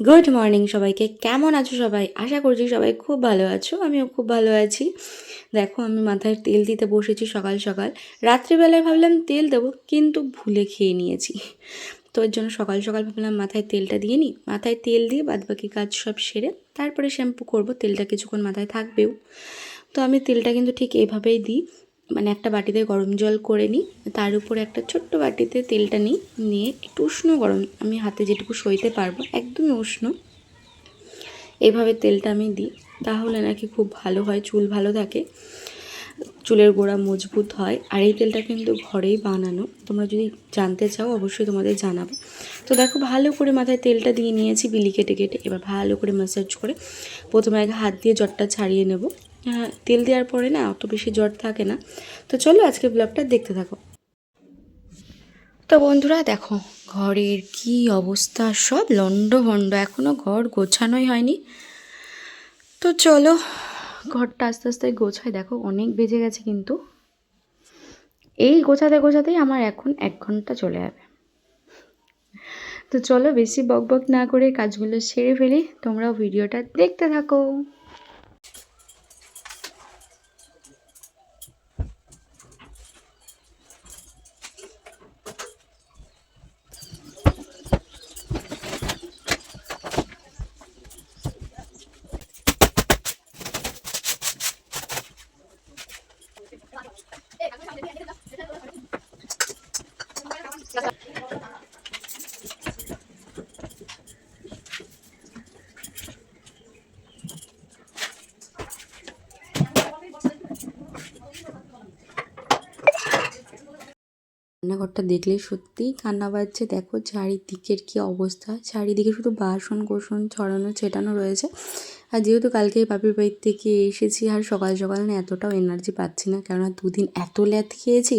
Good morning সবাইকে। কেমন আছো সবাই? আশা করছি সবাই খুব ভালো আছো। আমিও খুব ভালো আছি। দেখো, আমি মাথায় তেল দিতে বসেছি সকাল সকাল। রাত্রিবেলায় ভাবলাম তেল দেবো, কিন্তু ভুলে খেয়ে নিয়েছি। তো এর জন্য সকাল সকাল ভাবলাম মাথায় তেলটা দিয়ে নিই। মাথায় তেল দিয়ে বাদবাকি কাজ সব সেরে তারপরে শ্যাম্পু করব। তেলটা কিছুক্ষণ মাথায় থাকবেও। তো আমি তেলটা কিন্তু ঠিক এভাবেই দিই। মানে একটা বাটিতে গরম জল করে নিই, তার উপরে একটা ছোট্ট বাটিতে তেলটা নিই, নিয়ে একটু উষ্ণ গরম, আমি হাতে যেটুকু সইতে পারব, একদমই উষ্ণ। এভাবে তেলটা আমি দিই, তাহলে নাকি খুব ভালো হয়, চুল ভালো থাকে, চুলের গোড়া মজবুত হয়, আর এই তেলটা কিন্তু ঘরেই বানানো, তোমরা যদি জানতে চাও অবশ্যই তোমাদের জানাব। তো দেখো, ভালো করে মাথায় তেলটা দিয়ে নিয়েছি, বিলি কেটে কেটে, এবার ভালো করে ম্যাসাজ করে প্রথমে আগে হাত দিয়ে জটটা ছাড়িয়ে নেব। তেল দেওয়ার পরে না অত বেশি জ্বর থাকে না। তো চলো আজকে ব্লগটা দেখতে থাকো। তো বন্ধুরা দেখো, ঘরের কি অবস্থা? সব লন্ড ভন্ড এখনও ঘর গোছানোই হয়নি। তো চলো, ঘরটা আস্তে আস্তে গোছায় দেখো, অনেক বেজে গেছে কিন্তু। এই গোছাতে গোছাতেই আমার এখন এক ঘণ্টা চলে যাবে। তো চলো, বেশি বক বক না করে কাজগুলো সেরে ফেলি। তোমরাও ভিডিওটা দেখতে থাকো। রান্নাঘরটা দেখলেই সত্যিই কান্না পাচ্ছে দেখো চারিদিকের কি অবস্থা। চারিদিকে শুধু বাসন কোসন ছড়ানো ছেটানো রয়েছে। আর যেহেতু কালকে এই বাপের বাড়ির থেকে এসেছি আর সকাল সকাল না এতটাও এনার্জি পাচ্ছি না, কেননা দুদিন এত ল্যাথ খেয়েছি,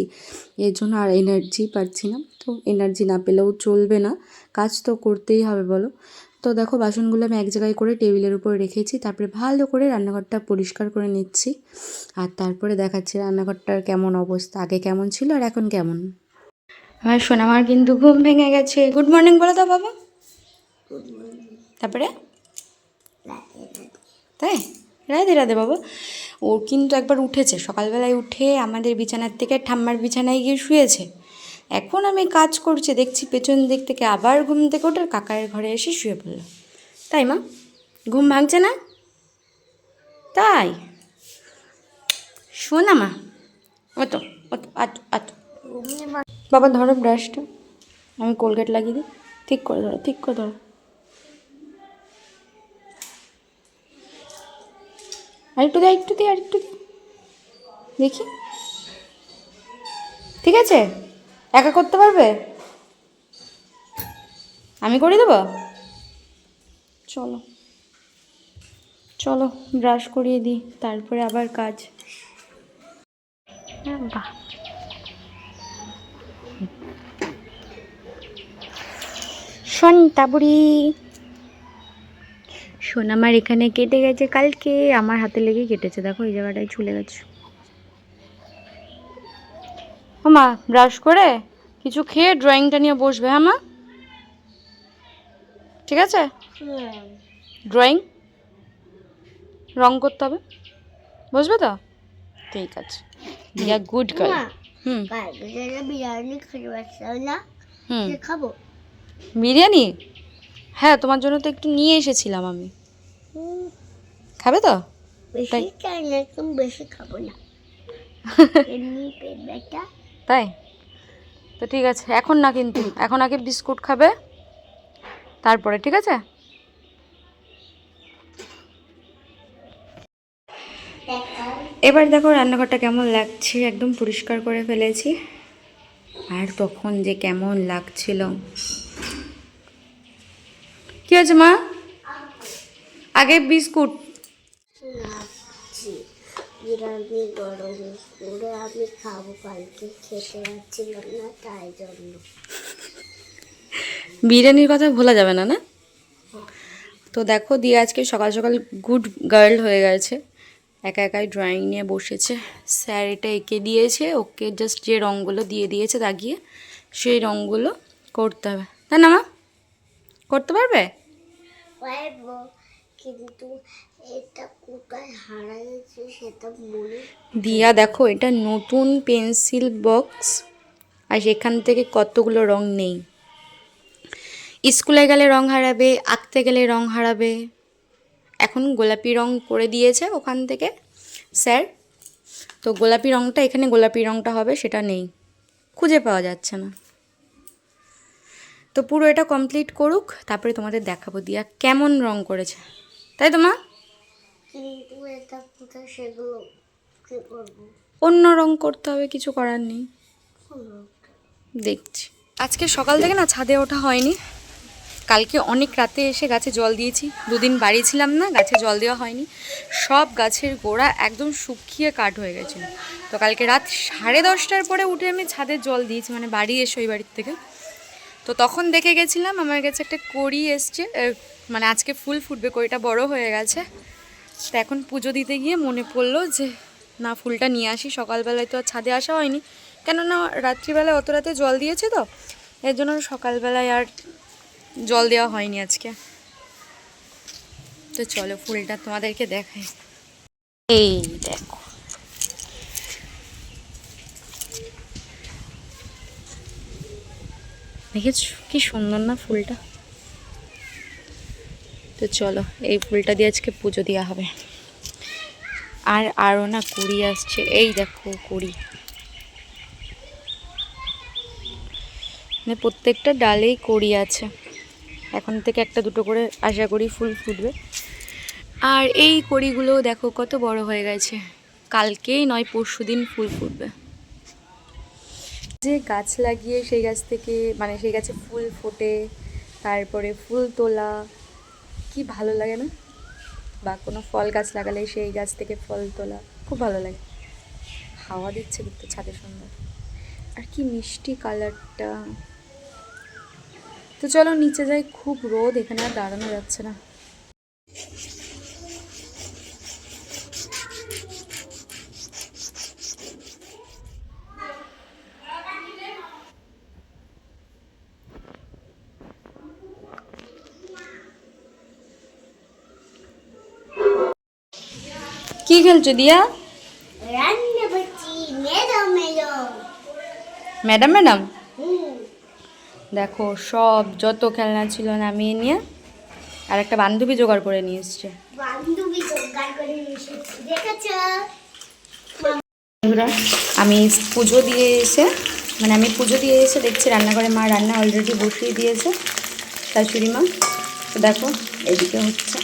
এর জন্য আর এনার্জি পাচ্ছি না। তো এনার্জি না পেলেও চলবে না। কাজ তো করতেই হবে বলো। তো দেখো বাসনগুলো আমি এক জায়গায় করে টেবিলের উপর রেখেছি, তারপরে ভালো করে রান্নাঘরটা পরিষ্কার করে নিচ্ছি। আর তারপরে দেখাচ্ছি রান্নাঘরটার কেমন অবস্থা, আগে কেমন ছিল আর এখন কেমন। আমার সোনামার কিন্তু ঘুম ভেঙে গেছে। গুড মর্নিং বলে দাও বাবা। তারপরে? তাই? রাধে রাধে বাবা। ও কিন্তু একবার উঠেছে। সকালবেলায় উঠে আমাদের বিছানার থেকে ঠাম্মার বিছানায় গিয়ে শুয়েছে। এখন আমি কাজ করছি, দেখছি পেছন দিক থেকে আবার ঘুম থেকে ওঠে কাকার ঘরে এসে শুয়ে পড়ল। তাই মা? ঘুম ভাঙছে না? তাই? শোনা মা। অত অত আত আত বাবা ধরো ব্রাশটা আমি কোলগেট লাগিয়ে দিই। ঠিক করে ধরো, ঠিক করে ধরো। আর একটু দে একটু দে আর একটু দে। দেখি। ঠিক আছে? একা করতে পারবে? আমি করে দেবো? চলো। চলো ব্রাশ করিয়ে দিই, তারপরে আবার কাজ। হ্যাঁ বাহ। শোনটা বুড়ি শোন আমার এখানে কেটে গেছে কালকে আমার হাতে লেগে কেটেছে দেখো এই জায়গাটায় চলে গেছে। ও মা ব্রাশ করে কিছু খেয়ে ড্রয়িংটা নিয়ে বসবে হ্যাঁ মা? ঠিক আছে? ড্রয়িং? রং করতে হবে। বুঝবে তো? ঠিক আছে। ইয়া গুড গার্ল বিরিয়ানি খেতে পারছিলাম না খাব। বিরিয়ানি? হ্যাঁ তোমার জন্য তো একটু নিয়ে এসেছিলাম আমি। খাবে তো? বেশি? চাই না একদম বেশি খাব না। এমনি পেট ব্যথা। তাই? তো ঠিক আছে এখন না কিন্তু এখন আগে বিস্কুট খাবে তারপরে ঠিক আছে? এবার দেখো রান্নাঘরটা কেমন লাগছে? একদম পরিষ্কার করে ফেলেছি। আর তখন যে কেমন লাগছিল। কি আছে মা? আগে বিস্কুট। বিরিয়ানির কথা ভোলা যাবে না না? তো দেখো, দিয়ে আজকে সকাল সকাল গুড গার্ল হয়ে গেছে। একা একাই ড্রয়িং নিয়ে বসেছে। স্যার এটা এঁকে দিয়েছে ওকে জাস্ট যে রঙগুলো দিয়ে দিয়েছে দাগিয়ে সেই রঙগুলো করতে হবে। তাই না মা করতে পারবে? পারব কিন্তু এটা কোথায় হারা গেছে সেটা মনে দিয়া দেখো এটা নতুন পেন্সিল বক্স আর সেখান থেকে কতগুলো রং নেই। স্কুলে গেলে রং হারাবে আঁকতে গেলে রং হারাবে। এখন গোলাপি রং করে দিয়েছে ওখান থেকে, স্যার। তো গোলাপি রংটা, এখানে গোলাপি রংটা হবে, সেটা নেই। খুঁজে পাওয়া যাচ্ছে না। তো পুরো এটা কমপ্লিট করুক, তারপরে তোমাদের দেখাবো দিয়া কেমন রং করেছে। তাই তো, মা? অন্য রং করতে হবে, কিছু করার নেই। দেখছি। আজকে সকাল থেকে না ছাদে ওঠা হয়নি। কালকে অনেক রাতে এসে গাছে জল দিয়েছি। দুদিন বাড়ি ছিলাম না, গাছে জল দেওয়া হয়নি। সব গাছের গোড়া একদম শুকিয়ে কাঠ হয়ে গেছিল। তো কালকে রাত সাড়ে দশটার পরে উঠে আমি ছাদে জল দিয়েছি মানে বাড়ি এসে ওই বাড়ির থেকে। তো তখন দেখে গেছিলাম, আমার কাছে একটা কড়ি এসছে মানে আজকে ফুল ফুটবে, কড়িটা বড় হয়ে গেছে। তো এখন পুজো দিতে গিয়ে মনে পড়ল যে, না, ফুলটা নিয়ে আসি। সকালবেলায় তো আর ছাদে আসা হয়নি। কেননা রাত্রিবেলায় অত রাতে জল দিয়েছে তো, এর জন্য সকালবেলায় আর জল দেওয়া হয়নি আজকে। তো চলো ফুলটা তোমাদেরকে দেখাই। এই দেখো। দেখেছ? কি সুন্দর না ফুলটা? তো চলো এই ফুলটা দিয়ে আজকে পুজো দেওয়া হবে। আর আরও না কুড়ি আসছে। এই দেখো কুড়ি। মানে প্রত্যেকটা ডালেই কড়ি আছে। এখন থেকে একটা দুটো করে আশা করি ফুল ফুটবে। আর এই কড়িগুলো দেখো কত বড় হয়ে গেছে। কালকেই নয় পরশু দিন ফুল ফুটবে। যে গাছ লাগিয়ে সেই গাছ থেকে মানে সেই গাছে ফুল ফোটে তারপরে ফুল তোলা কি ভালো লাগে না? বা কোনো ফল গাছ লাগালে সেই গাছ থেকে ফল তোলা খুব ভালো লাগে। হাওয়া দিচ্ছে কিন্তু ছাদে সুন্দর। আর কি মিষ্টি কালারটা। তো চলো নিচে যাই খুব রোদ এখানে আর দাঁড়ানো যাচ্ছে না। কি খেলছো দিয়া? Madam madam? দেখো সব যত খেলনা ছিল নামিয়ে নিয়ে আর একটা বান্ধবী জোগাড় করে নিয়ে এসছে। আমি পুজো দিয়ে এসে মানে আমি পুজো দিয়ে এসে দেখছি রান্নাঘরে মা রান্না অলরেডি বসিয়ে দিয়েছে শাশুড়ি মা। তো দেখো এদিকে হচ্ছে।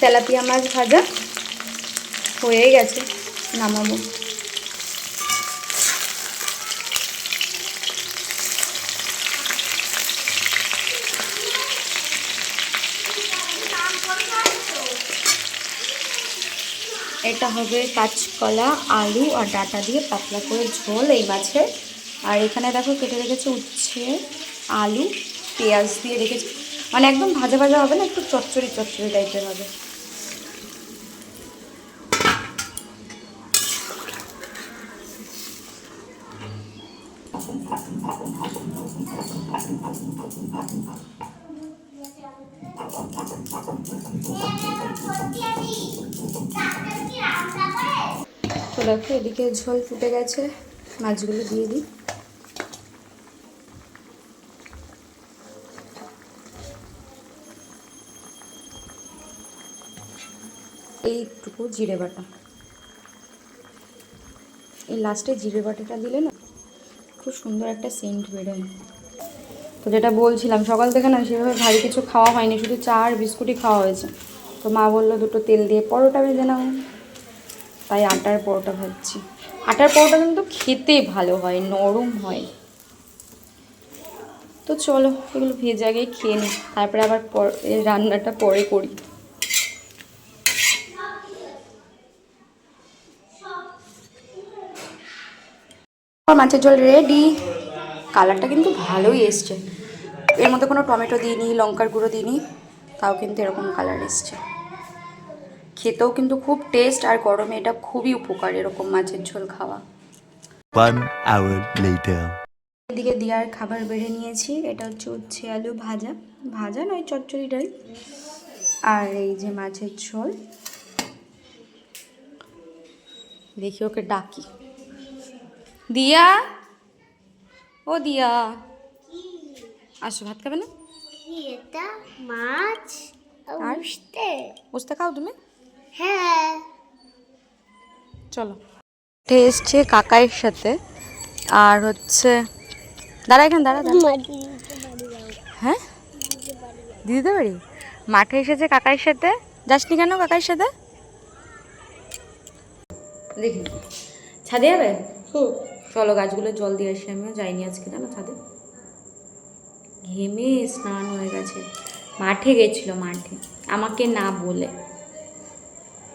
তেলাপিয়া মাছ ভাজা হয়ে গেছে নামাবো। এটা হবে কাঁচকলা, আলু আর ডাটা দিয়ে পাতলা করে ঝোল এই মাছের আর এখানে দেখো কেটে রেখেছে উচ্ছে, আলু, পেঁয়াজ দিয়ে রেখেছে। মানে একদম ভাজা ভাজা হবে না, একটু চচ্চড়ি চচ্চড়ি টাইপের হবে। দেখো, এদিকে ঝোল ফুটে গেছে। মাছগুলো দিয়ে দিই। এইটুকু জিরে বাটা। এই লাস্টে জিরে বাটাটা দিলে না খুব সুন্দর একটা সেন্ট বেরোয়। তো যেটা বলছিলাম, সকাল থেকে না সেভাবে ভারী কিছু খাওয়া হয়নি, শুধু চা আর বিস্কুটই খাওয়া হয়েছে। তো মা বলল দুটো তেল দিয়ে পরোটা ভেজে নাও। তাই আটার পরোটা ভাজছি। আটার পরোটা কিন্তু খেতে ভালো হয়, নরম হয়। তো চলো, এগুলো ভেজে আগে খেয়ে নিই, তারপরে আবার রান্নাটা পরে করি। মাছের জল রেডি কালারটা কিন্তু ভালোই এসছে। এর মধ্যে কোনো টমেটো দিইনি, লঙ্কার গুঁড়ো দিইনি, তাও কিন্তু এরকম কালার এসছে। খেতেও কিন্তু খুব টেস্ট আর গরমে এটা খুবই উপকার এরকম মাছের ঝোল খাওয়া। One hour later. এদিকে দিয়ার খাবার বেড়ে নিয়েছি এটা হচ্ছে উচ্ছে আলু ভাজা। ভাজা নয় চচ্চড়ি ডাল। আর এই যে মাছের ঝোল। দেখি ওকে ডাকি। দিয়া? ও দিয়া। আসো ভাত খাবে না? এটা? মাছ? আর? বুঝতে খাও তুমি। হ্যাঁ। চলো। এসছে কাকাইয়ের সাথে। আর হচ্ছে দাঁড়া এখানে দাঁড়া হ্যাঁ? দিদিদের বাড়ি? মাঠে এসেছে কাকাইয়ের সাথে? যাসনি কেন কাকাইয়ের সাথে? দেখি। ছাদে যাবে? চলো গাছগুলো জল দিয়ে আসি আমিও যাইনি আজকে জানো ছাদে। ঘেমে স্নান হয়ে গেছে। মাঠে গেছিল মাঠে। আমাকে না বলে।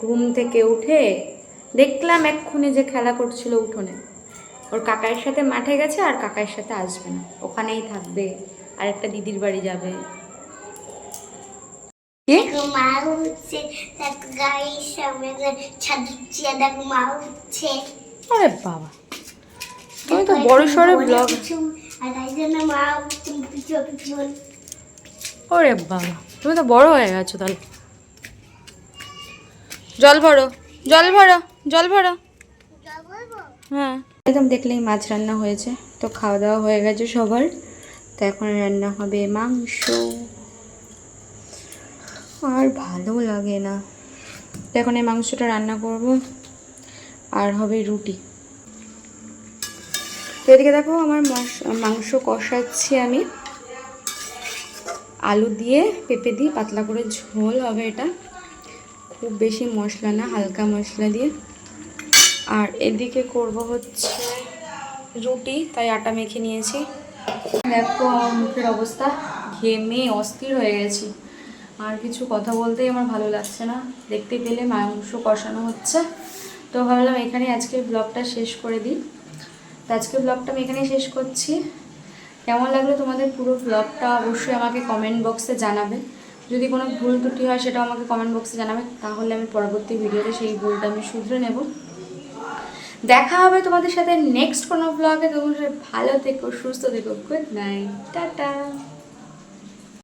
ঘুম থেকে উঠে দেখলাম এক্ষুনি যে খেলা করছিল উঠোনে। ওর কাকার সাথে মাঠে গেছে আর কাকার সাথে আসবে না। ওখানেই থাকবে আর একটা দিদির বাড়ি যাবে। আরে বাবা। তুমি তো বড় সড়ো ব্লগ ওরে বাবা তুমি তো বড় হয়ে গেছো তাহলে। জল ভরো জল ভরো জল ভরো। হ্যাঁ। একদম দেখলেই মাছ রান্না হয়েছে তো খাওয়া দাওয়া হয়ে গেছে সবার। তো এখন রান্না হবে মাংস। আর ভালো লাগে না। তো এখন এই মাংসটা রান্না করব আর হবে রুটি। তো এদিকে দেখো আমার মাস- মাংস কষাচ্ছি আমি। আলু দিয়ে পেঁপে দিয়ে পাতলা করে ঝোল হবে এটা। খুব বেশি মশলা না, হালকা মশলা দিয়ে। আর এদিকে করব হচ্ছে রুটি, তাই আটা মেখে নিয়েছি। দেখো আমার মুখের অবস্থা ঘেমে অস্থির হয়ে গেছি। আর কিছু কথা বলতেই আমার ভালো লাগছে না। দেখতে পেলে মাংস কষানো হচ্ছে। তো ভাবলাম এখানে আজকে ব্লগটা শেষ করে দিই। তো আজকে ব্লগটা আমি এখানেই শেষ করছি। কেমন লাগল তোমাদের পুরো ব্লগটা অবশ্যই আমাকে কমেন্ট বক্সে জানাবে। যদি কোনো ভুল ত্রুটি হয় সেটা আমাকে কমেন্ট বক্সে জানাবে, তাহলে আমি পরবর্তী ভিডিওতে সেই ভুলটা আমি শুধরে নেব। দেখা হবে তোমাদের সাথে নেক্সট কোনো ব্লগে তোমাদের ভালো থেকো, সুস্থ থেকো গুড নাইট টাটা।